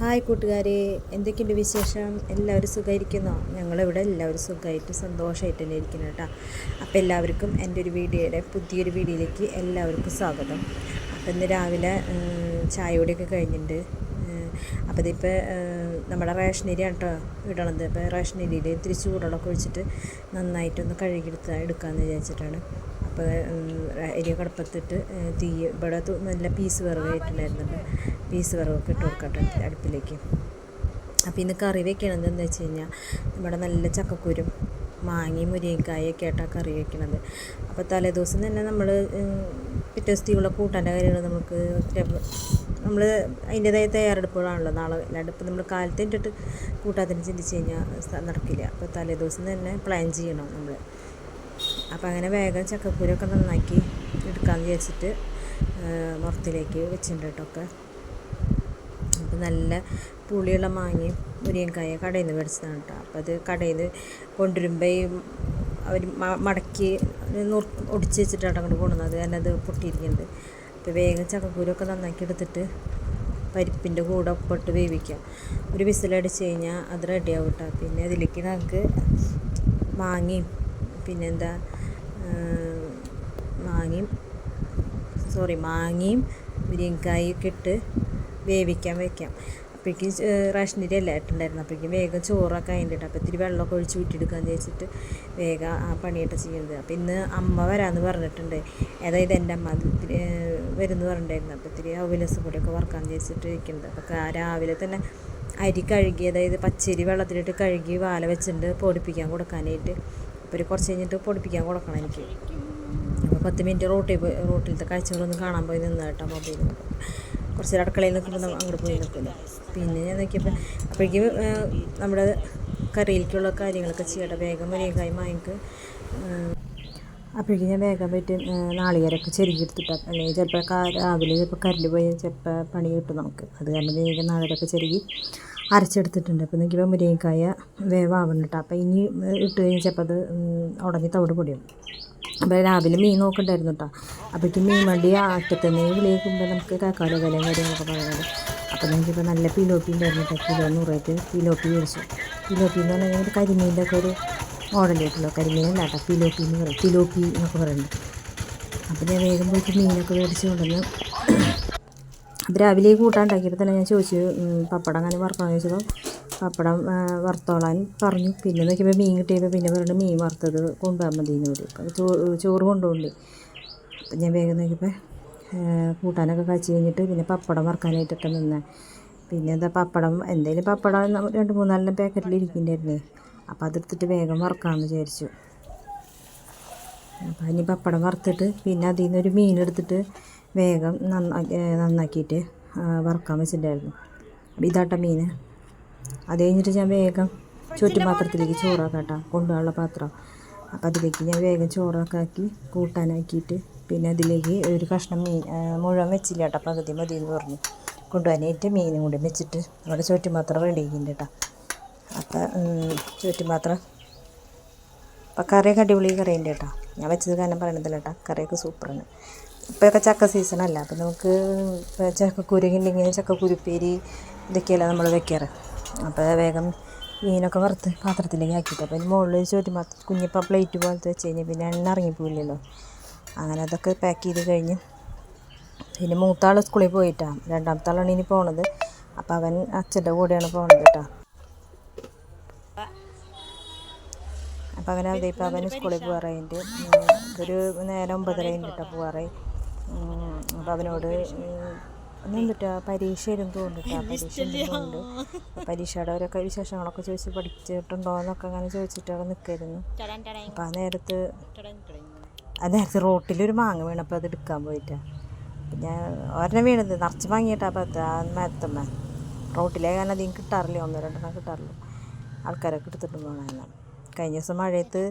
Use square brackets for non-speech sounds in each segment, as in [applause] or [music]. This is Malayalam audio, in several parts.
ഹായ് കൂട്ടുകാരെ എന്തൊക്കെയുണ്ട് വിശേഷം? എല്ലാവരും സുഖമായിരിക്കുന്നോ? ഞങ്ങളിവിടെ എല്ലാവരും സുഖമായിട്ട് സന്തോഷമായിട്ട് തന്നെ ഇരിക്കുന്നു കേട്ടോ. അപ്പോൾ എല്ലാവർക്കും എന്റെ ഒരു വീഡിയോയുടെ പുതിയൊരു വീഡിയോയിലേക്ക് എല്ലാവർക്കും സ്വാഗതം. അപ്പോൾ ഇന്ന് രാവിലെ ചായയോടെയൊക്കെ കഴിഞ്ഞിട്ടുണ്ട്. അപ്പം അപ്പോൾ ഇതിപ്പോൾ നമ്മുടെ റേഷനരിയാണ് കേട്ടോ ഇടണത്. അപ്പോൾ റേഷൻ റേഷനരിയിൽ ഇത്തിരി ചൂടോടൊക്കെ ഒഴിച്ചിട്ട് നന്നായിട്ടൊന്ന് കഴുകിയെടുത്ത് എടുക്കാമെന്ന് വിചാരിച്ചിട്ടാണ്. അപ്പോൾ അരി കടപ്പത്തിട്ട് തീ ഇവിടെ നല്ല പീസ് വിറകായിട്ടുണ്ടായിരുന്നുണ്ട് പീസ് വിറകൊക്കെ ഇട്ട് കൊടുക്കട്ടെ അടുപ്പിലേക്ക്. അപ്പോൾ ഇന്ന് കറി വെക്കണത് എന്താണെന്ന് വെച്ച് കഴിഞ്ഞാൽ നമ്മുടെ നല്ല ചക്കക്കുരും മാങ്ങയും മുരിങ്ങക്കായൊക്കെ ആയിട്ടാണ് കറി വെക്കണത്. അപ്പോൾ തലേദിവസം തന്നെ നമ്മൾ പിറ്റേ ദിവസത്തേക്കുള്ള കൂട്ടാന്റെ കാര്യങ്ങൾ നമുക്ക് നമ്മൾ അതിന്റേതായ തയ്യാറെടുപ്പുകളാണല്ലോ. നാളെ അല്ലാണ്ട് ഇപ്പോൾ നമ്മൾ കാലത്തെ ഇട്ടിട്ട് കൂട്ടാത്തിന് ചിന്തിച്ച് കഴിഞ്ഞാൽ നടക്കില്ല. അപ്പോൾ തലേദിവസം തന്നെ പ്ലാൻ ചെയ്യണം നമ്മൾ അപ്പോൾ അങ്ങനെ വേഗം ചക്കക്കുരൊക്കെ നന്നാക്കി എടുക്കാമെന്ന് വിചാരിച്ചിട്ട് മുറത്തിലേക്ക് വെച്ചിട്ടുണ്ട് കേട്ടോ ഒക്കെ. അപ്പോൾ നല്ല പുളിയുള്ള മാങ്ങയും മുരിയൻകായ കടയിൽ നിന്ന് മേടിച്ചതാണ് കേട്ടോ. അപ്പോൾ അത് കടയിൽ നിന്ന് കൊണ്ടുവരുമ്പോൾ ഈ അവർ മടക്കി ഒടിച്ച് വെച്ചിട്ടാണ് അങ്ങോട്ട് കൊണ്ടുവന്നത്. കാരണം അത് പൊട്ടിയിരിക്കുന്നത്. അപ്പോൾ വേഗം ചക്കക്കൂരൊക്കെ നന്നാക്കി എടുത്തിട്ട് പരിപ്പിന്റെ കൂടെ ഒപ്പിട്ട് വേവിക്കാം ഒരു വിസിലടിച്ച് കഴിഞ്ഞാൽ അത് റെഡിയാവും കേട്ടോ. പിന്നെ അതിലേക്ക് നമുക്ക് മാങ്ങയും പിന്നെന്താ മാങ്ങയും സോറി മാങ്ങയും മുരിങ്ങക്കായൊക്കെ ഇട്ട് വേവിക്കാൻ വെക്കാം. അപ്പോഴേക്കും റേഷനരി അല്ല ഇട്ടുണ്ടായിരുന്നു അപ്പോഴേക്കും വേഗം ചോറൊക്കെ അതിന്റെ അപ്പോൾ ഇത്തിരി വെള്ളമൊക്കെ ഒഴിച്ച് വിട്ടെടുക്കാന്ന് വെച്ചിട്ട് വേഗം ആ പണിയൊക്കെ ചെയ്യുന്നത് അപ്പോൾ ഇന്ന് അമ്മ വരാമെന്ന് പറഞ്ഞിട്ടുണ്ട്. അതായത് എന്റെ അമ്മ ഇത്തിരി വരുമെന്ന് പറഞ്ഞിട്ടുണ്ടായിരുന്നു. അപ്പോൾ ഇത്തിരി അവലസ് കൂടെയൊക്കെ വറക്കാമെന്ന് വെച്ചിട്ട് ഇരിക്കുന്നത് അപ്പോൾ രാവിലെ തന്നെ അരി കഴുകി അതായത് പച്ചരി വെള്ളത്തിലിട്ട് കഴുകി വാല വെച്ചിട്ട് പൊടിപ്പിക്കാൻ കൊടുക്കാനായിട്ട്. അപ്പോൾ ഒരു കുറച്ച് കഴിഞ്ഞിട്ട് പൊടിപ്പിക്കാൻ കൊടുക്കണം എനിക്ക്. അപ്പോൾ പത്ത് മിനിറ്റ് റോട്ടിൽ റോട്ടിലത്തെ കാഴ്ചകളൊന്നും കാണാൻ പോയി നിന്നു കേട്ടോ മൊബൈലിൽ. കുറച്ച് നേരം അടുക്കളയിൽ നിൽക്കുമ്പോൾ അങ്ങോട്ട് പോയി നിൽക്കില്ല പിന്നെ ഞാൻ നോക്കിയപ്പോൾ അപ്പോഴേക്കും നമ്മുടെ കറിയിലേക്കുള്ള കാര്യങ്ങളൊക്കെ ചെയ്യട്ടെ. വേഗം മുരിങ്ങക്കായും മായങ്ങൾക്ക് അപ്പോഴേക്കും ഞാൻ വേഗം പറ്റി നാളികേരൊക്കെ ചെരുകിയെടുത്തിട്ട് അല്ലെങ്കിൽ ചിലപ്പോൾ രാവിലെ ചിലപ്പോൾ കരിൽ പോയി ചിലപ്പോൾ പണി കിട്ടും നമുക്ക്. അത് കാരണം വേഗം നാളികേരൊക്കെ ചെരുകി അരച്ചെടുത്തിട്ടുണ്ട്. അപ്പോൾ നോക്കിയപ്പോൾ മുരിങ്ങക്കായ വേവാവുന്നുണ്ട്. അപ്പോൾ ഇനി ഇട്ട് കഴിഞ്ഞാൽ ചിലപ്പോൾ അത് ഉടഞ്ഞ് തവിട് പൊടിയും. അപ്പോൾ രാവിലെ മീൻ നോക്കണ്ടായിരുന്നു കേട്ടോ അപ്പോഴേക്കും മീൻ വണ്ടി ആറ്റത്തന്നെ വിളിക്കുമ്പോൾ നമുക്ക് കാക്കാല വിലയും കാര്യങ്ങളൊക്കെ പറയുന്നത് അപ്പോൾ നമുക്കിപ്പോൾ നല്ല പിലോപ്പി ഉണ്ടായിരുന്നു കേട്ടോ കിലോ നൂറായിട്ട് പിലോപ്പി മേടിച്ചു. പിലോപ്പി എന്ന് പറഞ്ഞാൽ ഒരു കരിമീന്റെ ഒക്കെ ഒരു മോഡലായിട്ടുള്ള കരിമീനല്ല കേട്ടോ പിലോപ്പി എന്ന് പറയും. പിലോപ്പി എന്നൊക്കെ പറയുന്നത്. അപ്പോൾ ഞാൻ വേഗം പോയിട്ട് മീനൊക്കെ മേടിച്ച് കൊണ്ടുവന്ന് അപ്പോൾ രാവിലെ കൂട്ടാൻ ഉണ്ടാക്കിയപ്പോൾ തന്നെ ഞാൻ ചോദിച്ചു പപ്പടം അങ്ങനെ വറുക്കാമെന്ന് ചോദിച്ചപ്പോൾ പപ്പടം വറുത്തോളാൻ പറഞ്ഞു. പിന്നെ നോക്കിയപ്പോൾ മീൻ കിട്ടിയപ്പോൾ പിന്നെ പറഞ്ഞു മീൻ വറുത്തത് കൊണ്ടുപോകാൻ മതി എന്ന് പറയും അപ്പോൾ ചോറ് ചോറ് കൊണ്ടുപോകണ്ടേ അപ്പം ഞാൻ വേഗം നോക്കിയപ്പോൾ കൂട്ടാനൊക്കെ കഴിച്ച് കഴിഞ്ഞിട്ട് പിന്നെ പപ്പടം വറുക്കാനായിട്ടൊക്കെ നിന്ന്. പിന്നെ എന്താ പപ്പടം എന്തെങ്കിലും പപ്പടം രണ്ട് മൂന്നാലെണ്ണം പാക്കറ്റിൽ ഇരിക്കുന്നുണ്ടായിരുന്നേ. അപ്പോൾ അതെടുത്തിട്ട് വേഗം വറുക്കാമെന്ന് വിചാരിച്ചു. അപ്പോൾ ഇനി പപ്പടം വറുത്തിട്ട് പിന്നെ അതിൽ നിന്നൊരു മീൻ എടുത്തിട്ട് വേഗം നന്നാക്കി നന്നാക്കിയിട്ട് വറുക്കാൻ വെച്ചിട്ടുണ്ടായിരുന്നു. അപ്പോൾ ഇതാട്ട മീൻ അത് കഴിഞ്ഞിട്ട് ഞാൻ വേഗം ചുറ്റുപാത്രത്തിലേക്ക് ചോറാക്കാം കേട്ടോ കൊണ്ടുപോകാനുള്ള പാത്രം. അപ്പം അതിലേക്ക് ഞാൻ വേഗം ചോറൊക്കെ ആക്കി കൂട്ടാനാക്കിയിട്ട് പിന്നെ അതിലേക്ക് ഒരു കഷ്ണം മീൻ മുഴുവൻ വെച്ചില്ല കേട്ടോ പകുതി മതി എന്ന് പറഞ്ഞു. കൊണ്ടുപോകാനായിട്ട് മീനും കൂടി വെച്ചിട്ട് അവിടെ ചുറ്റുപാത്രം റെഡി ആക്കിയിട്ടുണ്ട് കേട്ടോ അപ്പോൾ ചുറ്റുപാത്രം അപ്പം കറിയൊക്കെ അടിപൊളി കറിയുണ്ട് കേട്ടോ ഞാൻ വെച്ചത് കാരണം പറയണതില്ല കേട്ടോ കറിയൊക്കെ സൂപ്പറാണ് ഇപ്പോഴൊക്കെ ചക്ക സീസണല്ല അപ്പോൾ നമുക്ക് ചക്ക കുരുങ്ങിന്റെ ചക്ക ചക്കക്കുരുപ്പേരി ഇതൊക്കെയല്ല നമ്മൾ വെക്കാറ്. അപ്പോൾ വേഗം മീനൊക്കെ വറുത്ത് പാത്രത്തിലേക്ക് ആക്കിയിട്ട് അപ്പോൾ അതിന് മുകളിൽ ചോറ്റി മാത്രം കുഞ്ഞിപ്പം പ്ലേറ്റ് പോലത്തെ വെച്ച് കഴിഞ്ഞാൽ പിന്നെ എണ്ണ ഇറങ്ങിപ്പോയില്ലല്ലോ അങ്ങനെ അതൊക്കെ പാക്ക് ചെയ്ത് കഴിഞ്ഞ് പിന്നെ മൂത്താൾ സ്കൂളിൽ പോയിട്ടാണ് രണ്ടാമത്തെ ആളാണ് ഇനി പോണത്. അപ്പോൾ അവൻ അച്ഛന്റെ കൂടെയാണ് പോണത് കേട്ടോ അപ്പോൾ അവൻ ഇപ്പോൾ അവന് സ്കൂളിൽ പോകാറായിട്ട് ഒരു നേരം ഒമ്പതര കഴിഞ്ഞിട്ടാണ് പോകാറായി അപ്പോൾ അവനോട് എന്തുട്ടാ പരീക്ഷ തോന്നിട്ടാ [laughs] പരീക്ഷ പരീക്ഷയുടെ ഓരോ വിശേഷങ്ങളൊക്കെ ചോദിച്ച് പഠിച്ചിട്ടുണ്ടോ എന്നൊക്കെ അങ്ങനെ ചോദിച്ചിട്ടൊക്കെ നിൽക്കായിരുന്നു അപ്പം ആ നേരത്ത് ആ നേരത്ത് റോട്ടിലൊരു മാങ്ങ വീണപ്പോൾ അത് എടുക്കാൻ പോയിട്ടാ. പിന്നെ ഒരെണ്ണം വീണത് നിറച്ച് വാങ്ങിയിട്ടാ അപ്പോൾ അത് ആ മരത്തമ്മ റോട്ടിലേ കാരണം അധികം കിട്ടാറില്ല ഒന്നോ രണ്ടെണ്ണം കിട്ടാറില്ല. ആൾക്കാരൊക്കെ എടുത്തിട്ട് പോകണമെന്നാണ് കഴിഞ്ഞ ദിവസം മഴയത്ത്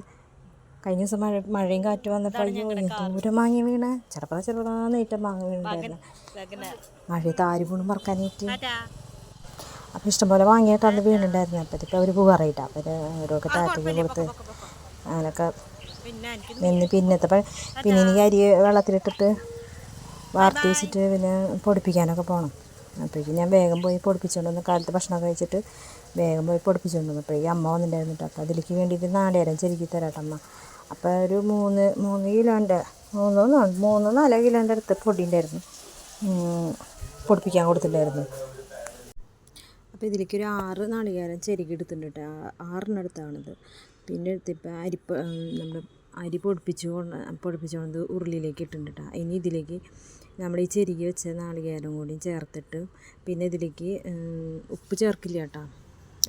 കഴിഞ്ഞ ദിവസം മഴ മഴയും കാറ്റും വന്നപ്പോൾ അയ്യോ ദൂരം മാങ്ങി വീണ്. ചിലപ്പോൾ ചെറുതാന്നേറ്റ മാങ്ങ വീണിട്ടുണ്ടായിരുന്നു മഴയത്ത് ആര് വീണ് മറക്കാനായിട്ട്? അപ്പോൾ ഇഷ്ടംപോലെ വാങ്ങിയിട്ട് അന്ന് വീണുണ്ടായിരുന്നു. അപ്പോഴത്തേക്ക് അവർ പോകാറായിട്ടാണ് അപ്പോൾ ഓരോക്കെ ടാറ്റയ്ക്ക് കൊടുത്ത് അങ്ങനെയൊക്കെ നിന്ന് പിന്നത്തെ പിന്നെ എനിക്ക് അരി വെള്ളത്തിലിട്ടിട്ട് വാർത്തി വെച്ചിട്ട് പിന്നെ പൊടിപ്പിക്കാനൊക്കെ പോകണം അപ്പോഴേക്കും ഞാൻ വേഗം പോയി പൊടിപ്പിച്ചുകൊണ്ട് വന്ന് കാലത്ത് ഭക്ഷണം കഴിച്ചിട്ട് വേഗം പോയി പൊടിപ്പിച്ചുകൊണ്ട് വന്നു. അപ്പോഴേക്കും അമ്മ വന്നിട്ടുണ്ടായിരുന്നു. കേട്ടോ അപ്പോൾ അതിലേക്ക് വേണ്ടിയിട്ട് നാടേരം ചെരുക്കി തരാട്ടോ അമ്മ അപ്പോൾ ഒരു മൂന്ന് മൂന്ന് കിലോന്റെ മൂന്നോ മൂന്നോ നാലോ കിലോന്റെ അടുത്ത് പൊടി ഉണ്ടായിരുന്നു ഉം, പൊടിപ്പിക്കാൻ കൊടുത്തിട്ടുണ്ടായിരുന്നു. അപ്പോൾ ഇതിലേക്ക് ഒരു ആറ് നാളികേരം ചെരുകി എടുത്തിട്ടുണ്ട് ആറിനടുത്താണിത് പിന്നെ എടുത്തിപ്പോൾ അരിപ്പ നമ്മൾ അരി പൊടിപ്പിച്ചു കൊണ്ട് പൊടിപ്പിച്ചുകൊണ്ട് ഉരുളിയിലേക്ക് ഇട്ടിട്ടുണ്ട് ഇനി ഇതിലേക്ക് നമ്മൾ ഈ ചെരുകി വെച്ച നാളികേരം കൂടി ചേർത്തിട്ട് പിന്നെ ഇതിലേക്ക് ഉപ്പ് ചേർക്കില്ല കേട്ടോ.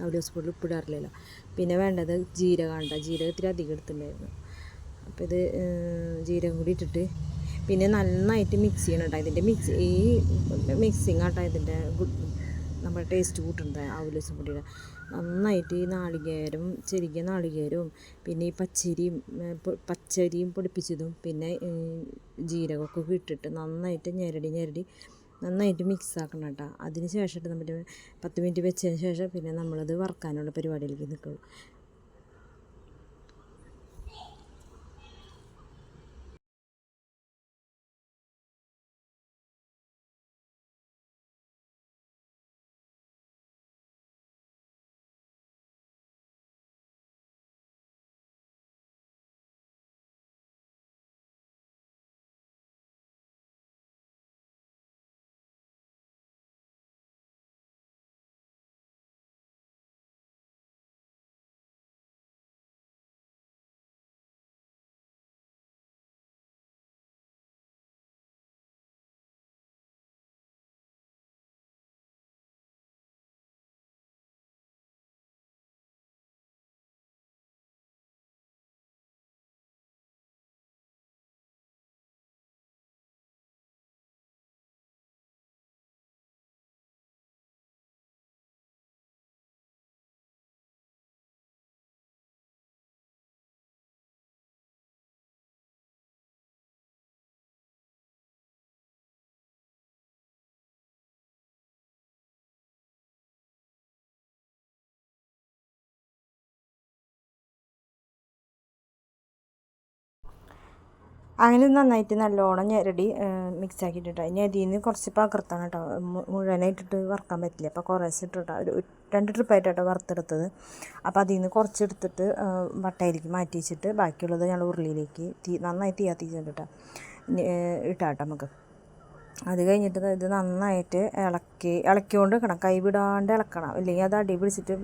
അവിടെ സ്പൂണിൽ ഉപ്പ് ഇടാറില്ലല്ലോ പിന്നെ വേണ്ടത് ജീരകം ഉണ്ടോ ജീരകം അധികം എടുത്തിട്ടുണ്ടായിരുന്നു. അപ്പോൾ ഇത് ജീരകം കൂടി ഇട്ടിട്ട് പിന്നെ നന്നായിട്ട് മിക്സ് ചെയ്യണം കേട്ടോ. ഇതിന്റെ മിക്സ് ഈ മിക്സിങ് ആട്ടോ ഇതിന്റെ നമ്മുടെ ടേസ്റ്റ് കൂട്ടുന്നത് അവലസും പൊടിയുടെ. നന്നായിട്ട് ഈ നാളികേരം ചെറിയ നാളികേരവും പിന്നെ ഈ പച്ചരിയും പച്ചരിയും പൊടിപ്പിച്ചതും പിന്നെ ജീരകമൊക്കെ ഇട്ടിട്ട് നന്നായിട്ട് ഞെരടി ഞെരടി നന്നായിട്ട് മിക്സ് ആക്കണം കേട്ടോ. അതിന് ശേഷമായിട്ട് നമ്മൾ പത്ത് മിനിറ്റ് വെച്ചതിന് ശേഷം പിന്നെ നമ്മളത് വറക്കാനുള്ള പരിപാടിയിലേക്ക് നിൽക്കുള്ളൂ. അങ്ങനെ നന്നായിട്ട് നല്ലോണം ഞെരടി മിക്സ് ആക്കിയിട്ടിട്ട്. ഇനി അതിൽ നിന്ന് കുറച്ച് പകർത്താൻ കേട്ടോ. മുഴുവനായിട്ടിട്ട് വറുക്കാൻ പറ്റില്ല. അപ്പോൾ കുറേശ്ശെ ഇട്ടിട്ടാണ് ഒരു രണ്ട് ട്രിപ്പായിട്ടോ വറുത്തെടുത്തത്. അപ്പോൾ അതിൽ നിന്ന് കുറച്ച് എടുത്തിട്ട് വട്ടയിലേക്ക് മാറ്റി വെച്ചിട്ട് ബാക്കിയുള്ളത് ഞങ്ങൾ ഉരുളിയിലേക്ക് തീ നന്നായി തീ കത്തിച്ചിട്ട് ഇട്ടാട്ടോ നമുക്ക്. അത് കഴിഞ്ഞിട്ട് ഇത് നന്നായിട്ട് ഇളക്കി ഇളക്കിക്കൊണ്ട് നിൽക്കണം കൈ വിടാണ്ട് ഇളക്കണം. അല്ലെങ്കിൽ അത് അടി പിടിച്ചിട്ട്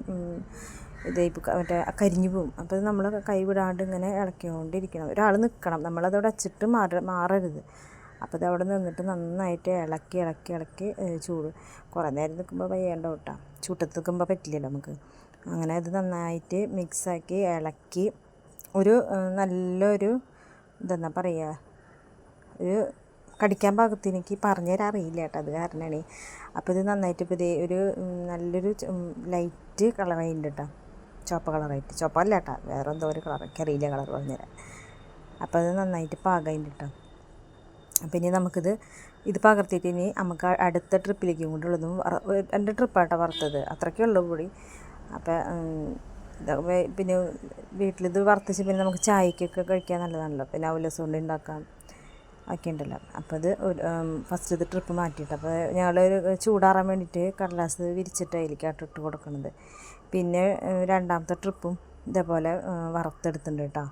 ഉം, ഇത് ഇപ്പം ക- മറ്റേ കരിഞ്ഞു പോകും അപ്പോൾ നമ്മൾ കൈ വിടാണ്ട് ഇങ്ങനെ ഇളക്കിക്കൊണ്ടിരിക്കണം. ഒരാൾ നിൽക്കണം നമ്മളതവിടെ അച്ചിട്ട് മാറ മാറരുത്. അപ്പോൾ അതവിടെ നിന്നിട്ട് നന്നായിട്ട് ഇളക്കി ഇളക്കി ഇളക്കി ചൂട്. കുറേ നേരം നിൽക്കുമ്പോൾ വയ്യേണ്ട കേട്ടോ ചൂട്ടത്ത് നിൽക്കുമ്പോൾ പറ്റില്ലല്ലോ നമുക്ക്. അങ്ങനെ അത് നന്നായിട്ട് മിക്സാക്കി ഇളക്കി ഒരു നല്ലൊരു ഇതെന്നാ പറയുക ഒരു കടിക്കാൻ പാകത്തിന് എനിക്ക് പറഞ്ഞു തരാൻ അറിയില്ല കേട്ടോ അത് കാരണമാണ് അപ്പോൾ ഇത് നന്നായിട്ട് ഇപ്പോൾ ഇതേ ഒരു നല്ലൊരു ലൈറ്റ് കളർ കളറായിട്ടുണ്ട് കേട്ടോ ചുവപ്പ് കളറായിട്ട് ചുവപ്പല്ല കേട്ടോ വേറെ എന്തോ ഒരു കളർ അറിയില്ല കളർ പറഞ്ഞുതരാം അപ്പോൾ അത് നന്നായിട്ട് പാകം കേട്ടോ അപ്പോൾ ഇനി നമുക്കിത് ഇത് പകർത്തിയിട്ട് ഇനി നമുക്ക് അടുത്ത ട്രിപ്പിലേക്ക് കൊണ്ടുള്ളതും രണ്ട് ട്രിപ്പാട്ടോ വറുത്തത്. അത്രയ്ക്കേ ഉള്ളൂ കൂടി. ഇത് വേ- പിന്നെ വീട്ടിലിത് വറുത്തിച്ച് പിന്നെ നമുക്ക് ചായക്കൊക്കെ കഴിക്കാൻ നല്ലതാണല്ലോ. പിന്നെ അവലസ് കൊണ്ട് ഉണ്ടാക്കാം ഒക്കെ ഉണ്ടല്ലോ. അപ്പോൾ അത് ഒരു ഇത് ട്രിപ്പ് മാറ്റിയിട്ട്. അപ്പോൾ ഞങ്ങൾ ചൂടാറാൻ വേണ്ടിയിട്ട് കടലാസ് വിരിച്ചിട്ട് അതിലേക്ക് ഇട്ട് കൊടുക്കുന്നത് പിന്നെ രണ്ടാമത്തെ ട്രിപ്പും ഇതേപോലെ വറുത്തെടുത്തിട്ടുണ്ട് കേട്ടോ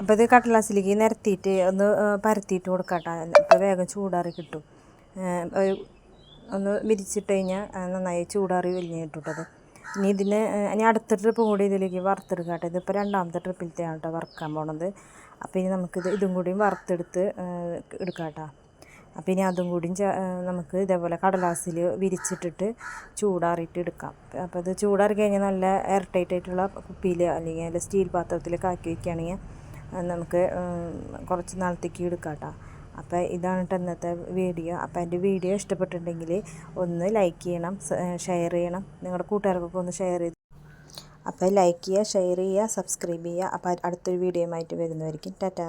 അപ്പോൾ ഇത് കടലാസിലേക്ക് നിരത്തിയിട്ട് ഒന്ന് പരത്തിയിട്ട് കൊടുക്കാട്ടോ അപ്പോൾ വേഗം ചൂടാറി കിട്ടും. ഒന്ന് വിരിച്ചിട്ട് കഴിഞ്ഞാൽ നന്നായി ചൂടാറി വലിഞ്ഞ് കിട്ടും ഇനി ഇതിന് ഇനി അടുത്ത ട്രിപ്പ് കൂടി ഇതിലേക്ക് വറുത്തെടുക്കട്ടെ ഇതിപ്പോൾ രണ്ടാമത്തെ ട്രിപ്പിലത്തെയാണ് കേട്ടോ വറുക്കാൻ പോണത്. അപ്പോൾ ഇനി നമുക്കിത് ഇതും കൂടിയും വറുത്തെടുത്ത് എടുക്കാം കേട്ടോ അപ്പോൾ ഇനി അതും കൂടിയും നമുക്ക് ഇതേപോലെ കടലാസിൽ വിരിച്ചിട്ടിട്ട് ചൂടാറിയിട്ട് എടുക്കാം. അപ്പോൾ അത് ചൂടാറി കഴിഞ്ഞാൽ നല്ല എയർ ടൈറ്റ് ആയിട്ടുള്ള കുപ്പിയിൽ അല്ലെങ്കിൽ സ്റ്റീൽ പാത്രത്തിലൊക്കെ ആക്കി വയ്ക്കുകയാണെങ്കിൽ നമുക്ക് കുറച്ച് നാളത്തേക്ക് എടുക്കാം കേട്ടോ അപ്പോൾ ഇതാണ് കേട്ടോ ഇന്നത്തെ വീഡിയോ. അപ്പോൾ എന്റെ വീഡിയോ ഇഷ്ടപ്പെട്ടിട്ടുണ്ടെങ്കിൽ ഒന്ന് ലൈക്ക് ചെയ്യണം ഷെയർ ചെയ്യണം. നിങ്ങളുടെ കൂട്ടുകാർക്കൊക്കെ ഒന്ന് ഷെയർ ചെയ്ത് അപ്പോൾ ലൈക്ക് ചെയ്യുക ഷെയർ ചെയ്യുക സബ്സ്ക്രൈബ് ചെയ്യുക. അപ്പോൾ അടുത്തൊരു വീഡിയോയുമായിട്ട് വരുന്നതായിരിക്കും ടാറ്റാ